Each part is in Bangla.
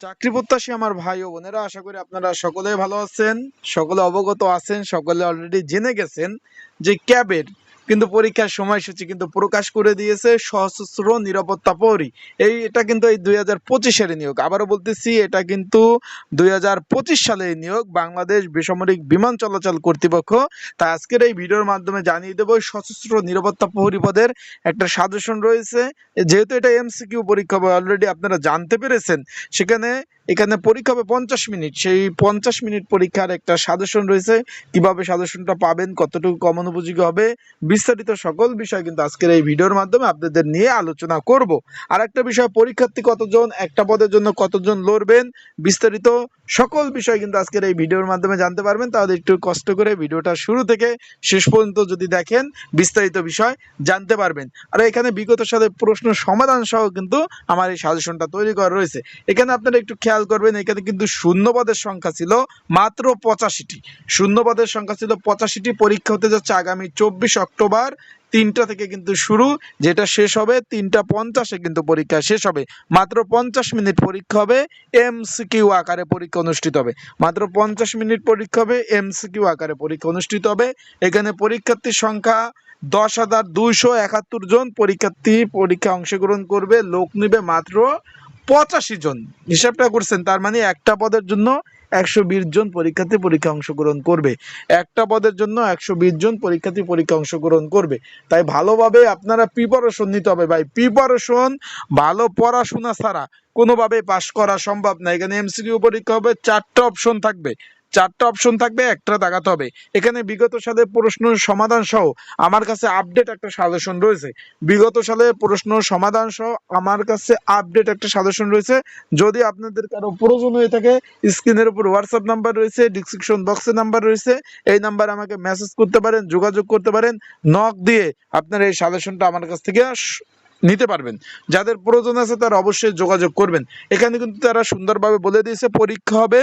চাকরি প্রত্যাশী আমার ভাই ও বোনেরা, আশা করি আপনারা সকলে ভালো আছেন, সকলে অবগত আছেন, সকলে অলরেডি জেনে গেছেন যে ক্যাবের কিন্তু পরীক্ষার সময়সূচি কিন্তু প্রকাশ করে দিয়েছে সশস্ত্র নিরাপত্তা পরি এই, এটা কিন্তু এই দুই হাজার পঁচিশের নিয়োগ। আবারও বলতেছি, এটা কিন্তু দুই হাজার পঁচিশ সালের নিয়োগ। বাংলাদেশ বেসামরিক বিমান চলাচল কর্তৃপক্ষ তা আজকের এই ভিডিওর মাধ্যমে জানিয়ে দেবো, সশস্ত্র নিরাপত্তা প্রহরী পদের একটা সাজেশন রয়েছে। যেহেতু এটা এমসিকিউ পরীক্ষা অলরেডি আপনারা জানতে পেরেছেন, সেখানে, এখানে পরীক্ষা হবে পঞ্চাশ মিনিট। সেই পঞ্চাশ মিনিট পরীক্ষার একটা সাজেশন রয়েছে। কীভাবে সাজেশনটা পাবেন, কতটুকু কমন উপযোগী হবে বিস্তারিত সকল বিষয় কিন্তু আজকের এই ভিডিওর মাধ্যমে আপনাদের নিয়ে আলোচনা করব। আর একটা বিষয়, পরীক্ষার্থী কতজন, একটা পদের জন্য কতজন লড়বেন, বিস্তারিত সকল বিষয় কিন্তু আজকের এই ভিডিওর মাধ্যমে জানতে পারবেন। তাহলে একটু কষ্ট করে ভিডিওটা শুরু থেকে শেষ পর্যন্ত যদি দেখেন, বিস্তারিত বিষয় জানতে পারবেন। আর এখানে বিগত সাথে প্রশ্ন সমাধান সহ কিন্তু আমার এই সাজেশনটা তৈরি করা রয়েছে। এখানে আপনারা একটু খেয়াল করবেন, এখানে কিন্তু শূন্যপদের সংখ্যা ছিল মাত্র পঁচাশিটি। শূন্যপদের সংখ্যা ছিল পঁচাশিটি, পরীক্ষা হতে যাচ্ছে আগামী চব্বিশ অক্টোবর তিনটা থেকে কিন্তু শুরু, যেটা শেষ হবে তিনটা পঞ্চাশে কিন্তু পরীক্ষা শেষ হবে। মাত্র পঞ্চাশ মিনিট পরীক্ষা হবে এমসিকিউ আকারে পরীক্ষা অনুষ্ঠিত হবে। মাত্র পঞ্চাশ মিনিট পরীক্ষা হবে এমসিকিউ আকারে পরীক্ষা অনুষ্ঠিত হবে। এখানে পরীক্ষার্থীর সংখ্যা দশ হাজার দুইশো একাত্তর জন। পরীক্ষার্থী পরীক্ষা অংশগ্রহণ করবে, লোক নেবে মাত্র পঁচাশি জন হিসাবটা করছেন, তার মানে একটা পদের জন্য একশো বিশ জন পরীক্ষার্থী পরীক্ষা অংশগ্রহণ করবে। একটা পদের জন্য একশো বিশ জন পরীক্ষার্থী পরীক্ষা অংশগ্রহণ করবে। তাই ভালোভাবে আপনারা প্রিপারেশন নিতে হবে ভাই। প্রিপারেশন ভালো পড়াশোনা ছাড়া কোনোভাবে পাশ করা সম্ভব না। এখানে এমসিকিউ পরীক্ষা হবে, চারটা অপশন থাকবে। চারটা অপশন থাকবে, একটা দাগাতে হবে। এখানে বিগত সালে প্রশ্ন সমাধান সহ আমার কাছে আপডেট একটা সাজেশন রয়েছে। বিগত সালে প্রশ্ন সমাধান সহ আমার কাছে আপডেট একটা সাজেশন রয়েছে। যদি আপনাদের কারও প্রয়োজন হয়ে থাকে স্ক্রিনের উপর হোয়াটসঅ্যাপ নাম্বার রয়েছে ডিসক্রিপশন বক্সে নাম্বার রয়েছে। এই নাম্বারে আমাকে মেসেজ করতে পারেন, যোগাযোগ করতে পারেন। নক দিয়ে আপনার এই সাজেশনটা আমার কাছ থেকে নিতে পারবেন। যাদের প্রয়োজন আছে তারা অবশ্যই যোগাযোগ করবেন। এখানে কিন্তু তারা সুন্দরভাবে বলে দিয়েছে, পরীক্ষা হবে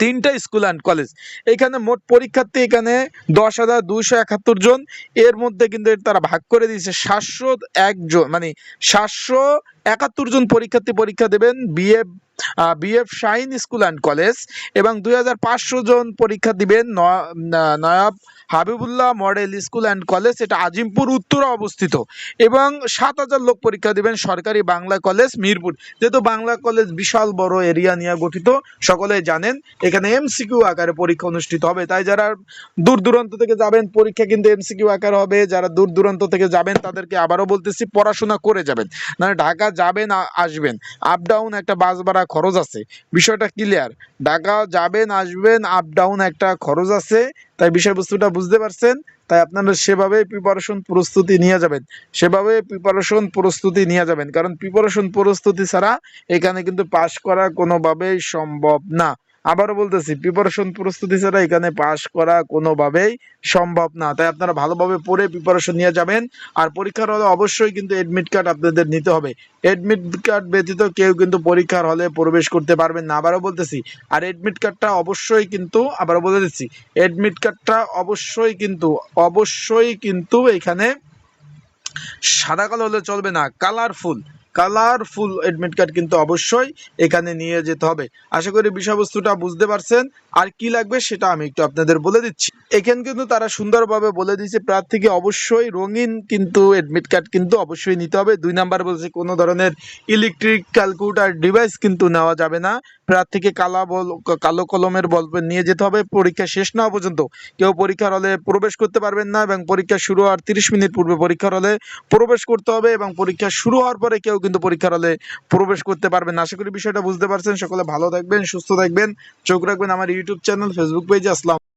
তিনটা স্কুল অ্যান্ড কলেজ এখানে মোট পরীক্ষার্থী এখানে দশ হাজার দুইশো একাত্তর জন। এর মধ্যে কিন্তু তারা ভাগ করে দিয়েছে সাতশো একজন মানে সাতশো একাত্তর জন পরীক্ষার্থী পরীক্ষা দেবেন BF BF Shaheen school and college এবং দুই হাজার পাঁচশো জন পরীক্ষা দিবেন Nawab Habibullah model school and college এটা আজিমপুর উত্তরে অবস্থিত। এবং সাত হাজার লোক পরীক্ষা দিবেন সরকারি বাংলা কলেজ মিরপুর। যেহেতু বাংলা কলেজ বিশাল বড় এরিয়া নিয়ে গঠিত, সকলে জানেন, এখানে এমসিকিউ আকারে পরীক্ষা অনুষ্ঠিত হবে। তাই যারা দূর দূরান্ত থেকে যাবেন, পরীক্ষা কিন্তু এমসিকিউ আকারে হবে। যারা দূর দূরান্ত থেকে যাবেন, তাদেরকে আবারও বলতেছি, পড়াশোনা করে যাবেন। মানে ঢাকা যাবেন আসবেন। আপ ডাউন একটা বাস ভাড়া খরচ আছে। বিষয়টা ক্লিয়ার ঢাকা যাবেন, আসবেন আপ ডাউন একটা খরচ আছে। তাই বিষয়বস্তুটা বুঝতে পারছেন? তাই আপনারা সেভাবে প্রিপারেশন প্রস্তুতি নিয়ে যাবেন। সেভাবে প্রিপারেশন প্রস্তুতি নিয়ে যাবেন। কারণ প্রিপারেশন প্রস্তুতি ছাড়া এখানে কিন্তু পাশ করা কোনোভাবেই সম্ভব না। আবারও বলতেছি প্রিপারেশন প্রস্তুতি ছাড়া এখানে পাশ করা কোনোভাবেই সম্ভব না। তাই আপনারা ভালোভাবে পড়ে প্রিপারেশন নিয়ে যাবেন। আর পরীক্ষার হলে অবশ্যই কিন্তু এডমিট কার্ড আপনাদের নিতে হবে। এডমিট কার্ড ব্যতীত কেউ কিন্তু পরীক্ষার হলে প্রবেশ করতে পারবেন না। আবারও বলতেছি, আর এডমিট কার্ডটা অবশ্যই কিন্তু, আবারও বলে দিচ্ছি এডমিট কার্ডটা অবশ্যই কিন্তু অবশ্যই কিন্তু এখানে সাদা কালো হলে চলবে না কালারফুল কালারফুল এডমিট কার্ড কিন্তু অবশ্যই এখানে নিয়ে যেতে হবে। আশা করি বিষয়বস্তুটা বুঝতে পারছেন। আর কি লাগবে সেটা আমি একটু আপনাদের বলে দিচ্ছি। এখানে কিন্তু তারা সুন্দরভাবে বলে দিয়েছে, প্রার্থীকে অবশ্যই রঙিন কিন্তু এডমিট কার্ড কিন্তু অবশ্যই নিতে হবে। দুই নাম্বার বলছে কোনো ধরনের ইলেকট্রিক ক্যালকুলেটার ডিভাইস কিন্তু নেওয়া যাবে না। প্রার্থীকে কালা কালো কলমের বল নিয়ে যেতে হবে। পরীক্ষা শেষ না পর্যন্ত কেউ পরীক্ষার হলে প্রবেশ করতে পারবেন না এবং পরীক্ষা শুরু হওয়ার তিরিশ মিনিট পূর্বে পরীক্ষার হলে প্রবেশ করতে হবে এবং পরীক্ষা শুরু হওয়ার পরে কেউ কিন্তু পরীক্ষার হলে প্রবেশ করতে পারবেন আশা করি বিষয়টা বুঝতে পারছেন। সকলে ভালো থাকবেন, সুস্থ থাকবেন। চোখ রাখবেন আমার ইউটিউব চ্যানেল, ফেসবুক পেজে। আসসালাম